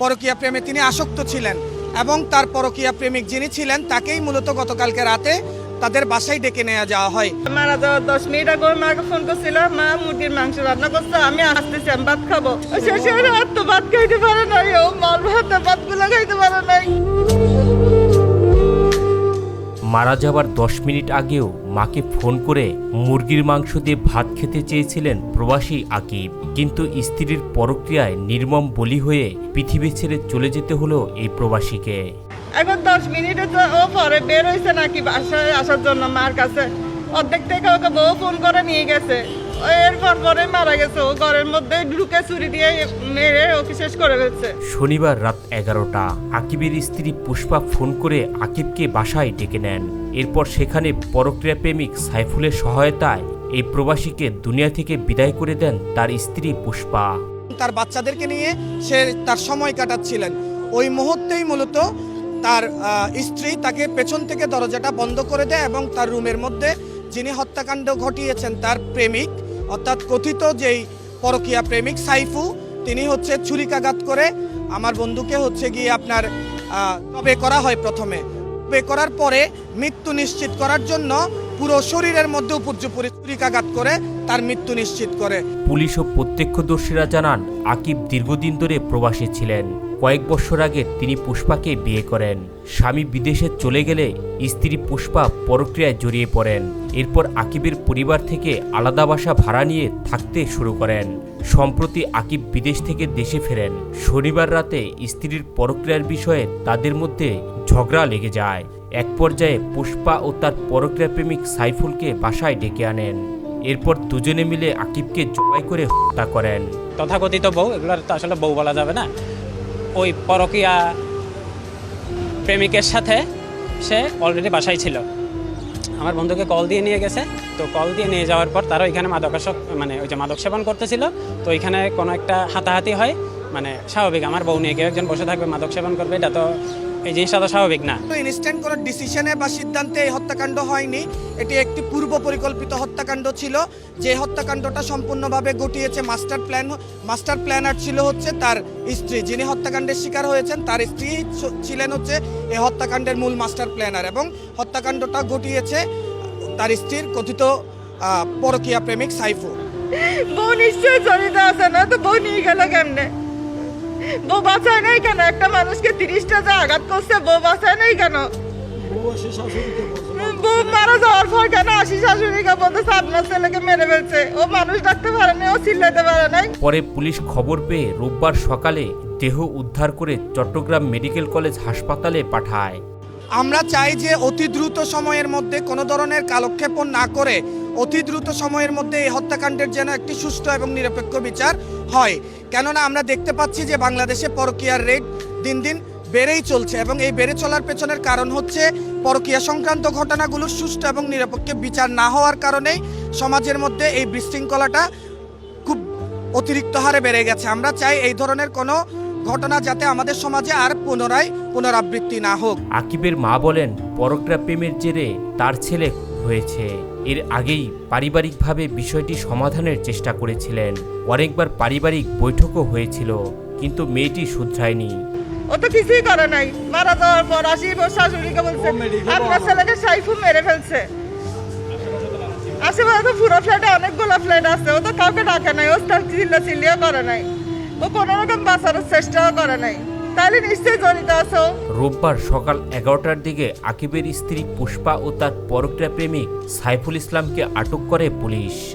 পরকীয়া প্রেমে তিনি আসক্ত ছিলেন এবং তার পরকীয়া প্রেমিক যিনি ছিলেন, তাকেই মূলত গতকালকে রাতে তাদের বাসায় ডেকে নেওয়া যাওয়া হয়। মারা যাওয়ার দশ মিনিট আগে মাকে ফোন করছিল, মা, মুরগির মাংস রান্না করছে? আমি আসতেছি, আমি ভাত খাব। শেষে ভাত খাইতে পারে নাই, ও মাল ভাত ভাতগুলো খাইতে পারে নাই। মারা যাবার দশ মিনিট আগেও মাকে ফোন করে মুরগির মাংস দিয়ে ভাত খেতে চেয়েছিলেন প্রবাসী আকিব। কিন্তু স্ত্রীর পরক্রিয়ায় নির্মম বলি হয়ে পৃথিবী ছেড়ে চলে যেতে হলো এই প্রবাসীকে। এখন দশ মিনিটে তো ও পরে বের হয়েছে নাকি বাসায় আসার জন্য মার কাছে। অর্ধেক থেকে ওকে বউ ফোন করে নিয়ে গেছে। এরপর পরে মারা গেছে। ও ঘরের মধ্যে ঢুকে চুরি দিয়ে মেরে ওকে শেষ করে ফেলছে। শনিবার রাত এগারোটা আকিবের স্ত্রী পুষ্পা ফোন করে আকিবকে বাসায় ডেকে নেন। এরপর সেখানে পরক্রিয়া প্রেমিক সাইফুলের সহায়তায় এই প্রবাসীকে দুনিয়া থেকে বিদায় করে দেন তার স্ত্রী পুষ্পা। তার বাচ্চাদেরকে নিয়ে সে তার সময় কাটাচ্ছিলেন। ওই মুহূর্তেই মূলত তার স্ত্রী তাকে পেছন থেকে দরজাটা বন্ধ করে দেয় এবং তার রুমের মধ্যে যিনি হত্যাকাণ্ড ঘটিয়েছেন তার প্রেমিক, অর্থাৎ কথিত যেই পরকীয়া প্রেমিক সাইফু, তিনি হচ্ছে ছুরিকাঘাত করে আমার বন্ধুকে হচ্ছে গিয়ে আপনার তবে করা হয় প্রথমে। তবে করার পরে মৃত্যু নিশ্চিত করার জন্য পুরো শরীরের মধ্যে উপর্যুপরি ছুরিকাঘাত করে তার মৃত্যু নিশ্চিত করে। পুলিশ ও প্রত্যক্ষদর্শীরা জানান, আকিব দীর্ঘদিন ধরে প্রবাসী ছিলেন। কয়েক বছর আগে তিনি পুষ্পাকে বিয়ে করেন। স্বামী বিদেশে চলে গেলে স্ত্রী পুষ্পা পরক্রিয়ায় জড়িয়ে পড়েন। এরপর আকিবের পরিবার থেকে আলাদা বাসা ভাড়া নিয়ে থাকতে শুরু করেন। সম্প্রতি আকিব বিদেশ থেকে দেশে ফেরেন। শনিবার রাতে স্ত্রীর পরক্রিয়ার বিষয়ে তাদের মধ্যে ঝগড়া লেগে যায়। এক পর্যায়ে পুষ্পা ও তার পরক্রিয়া প্রেমিক সাইফুলকে বাসায় ডেকে আনেন। এরপর দুজনে মিলে আকিবকে জবাই করে হত্যা করেন। তথাকথিত বউ, এগুলোর তো আসলে বউ বলা যাবে না। ওই পরকীয়া প্রেমিকের সাথে সে অলরেডি বাসায় ছিল। আমার বন্ধুকে কল দিয়ে নিয়ে গেছে। তো কল দিয়ে নিয়ে যাওয়ার পর তারা ওইখানে মাদকাসক মানে ওই যে মাদক সেবন করতেছিল। তো ওইখানে কোনো একটা হাতাহাতি হয়। মানে স্বাভাবিক, আমার বউ নিয়ে কেউ একজন বসে থাকবে, মাদক সেবন করবে, এটা তো এই জিনিসটা তো স্বাভাবিক না? ইনস্ট্যান্ট কোনো ডিসিশনে বা সিদ্ধান্তে এই হত্যাকাণ্ড হয়নি। এটি একটি পূর্ব পরিকল্পিত হত্যাকাণ্ড ছিল। যে হত্যাকাণ্ডটা সম্পূর্ণভাবে ঘটিয়েছে মাস্টার প্ল্যান মাস্টার প্ল্যানার ছিল হচ্ছে তার স্ত্রী। যিনি হত্যাকাণ্ডের শিকার হয়েছেন তার স্ত্রী ছিলেন হচ্ছে এই হত্যাকাণ্ডের মূল মাস্টার প্ল্যানার এবং হত্যাকাণ্ডটা ঘটিয়েছে তার স্ত্রীর কথিত আহ, পরকীয়া প্রেমিক সাইফু। বউ নিশ্চয়ই জড়িত আছে না? তো বউ নিয়ে গেল কেমনে? বউ বাঁচায় নাই কেন? একটা মানুষকে তিরিশটা যা আঘাত করছে বউ বাঁচায় নাই কেন? বউ মারা যাওয়ার পর কেন আশি শাশুড়িকে বলতেছে আপনার ছেলেকে মেরে ফেলছে। ও মানুষ ডাকতে পারে না ও চিল্লাতে পারে নাই। পরে পুলিশ খবর পেয়ে রোববার সকালে দেহ উদ্ধার করে চট্টগ্রাম মেডিকেল কলেজ হাসপাতালে পাঠায়। আমরা চাই যে অতি দ্রুত সময়ের মধ্যে কোনো ধরনের কালক্ষেপণ না করে অতি দ্রুত সময়ের মধ্যে এই হত্যাকাণ্ডের যেন একটি সুষ্ঠু এবং নিরপেক্ষ বিচার হয়। কেননা আমরা দেখতে পাচ্ছি যে বাংলাদেশে পরকীয়ার রেট দিন দিন বেড়েই চলছে এবং এই বেড়ে চলার পেছনের কারণ হচ্ছে পরকীয়া সংক্রান্ত ঘটনাগুলোর সুষ্ঠু এবং নিরপেক্ষ বিচার না হওয়ার কারণেই সমাজের মধ্যে এই বিশৃঙ্খলাটা খুব অতিরিক্ত হারে বেড়ে গেছে। আমরা চাই এই ধরনের কোনো ঘটনা যাতে আমাদের সমাজে আর পুনরায় পুনরাবৃত্তি না হোক। আকিবের মা বলেন পরগ্রা প্রেমের জেরে তার ছেলে হয়েছে। এর আগেই পারিবারিকভাবে বিষয়টি সমাধানের চেষ্টা করেছিলেন। অনেকবার পারিবারিক বৈঠকও হয়েছিল কিন্তু মেয়েটি শুধরায়নি। ও তো কিছুই করে নাই। মারা যাওয়ার পর আসি ওর শাশুড়িকে বলছে আপনার ছেলেকে সাইফু মেরে ফেলছে। আশেপাশে তো পুরো ফ্ল্যাটে অনেকগুলো ফ্ল্যাট আছে ও তো কাউকে ডাকে নাই ও তার চিল্লা চিল্লিও করে নাই। ও কোনো রকম বাঁচানোর চেষ্টাও করে নাই। তাহলে নিশ্চয়ই জড়িত আছো। রোববার সকাল এগারোটার দিকে আকিবের স্ত্রী পুষ্পা ও তার পরক্রিয়া প্রেমিক সাইফুল ইসলামকে আটক করে পুলিশ।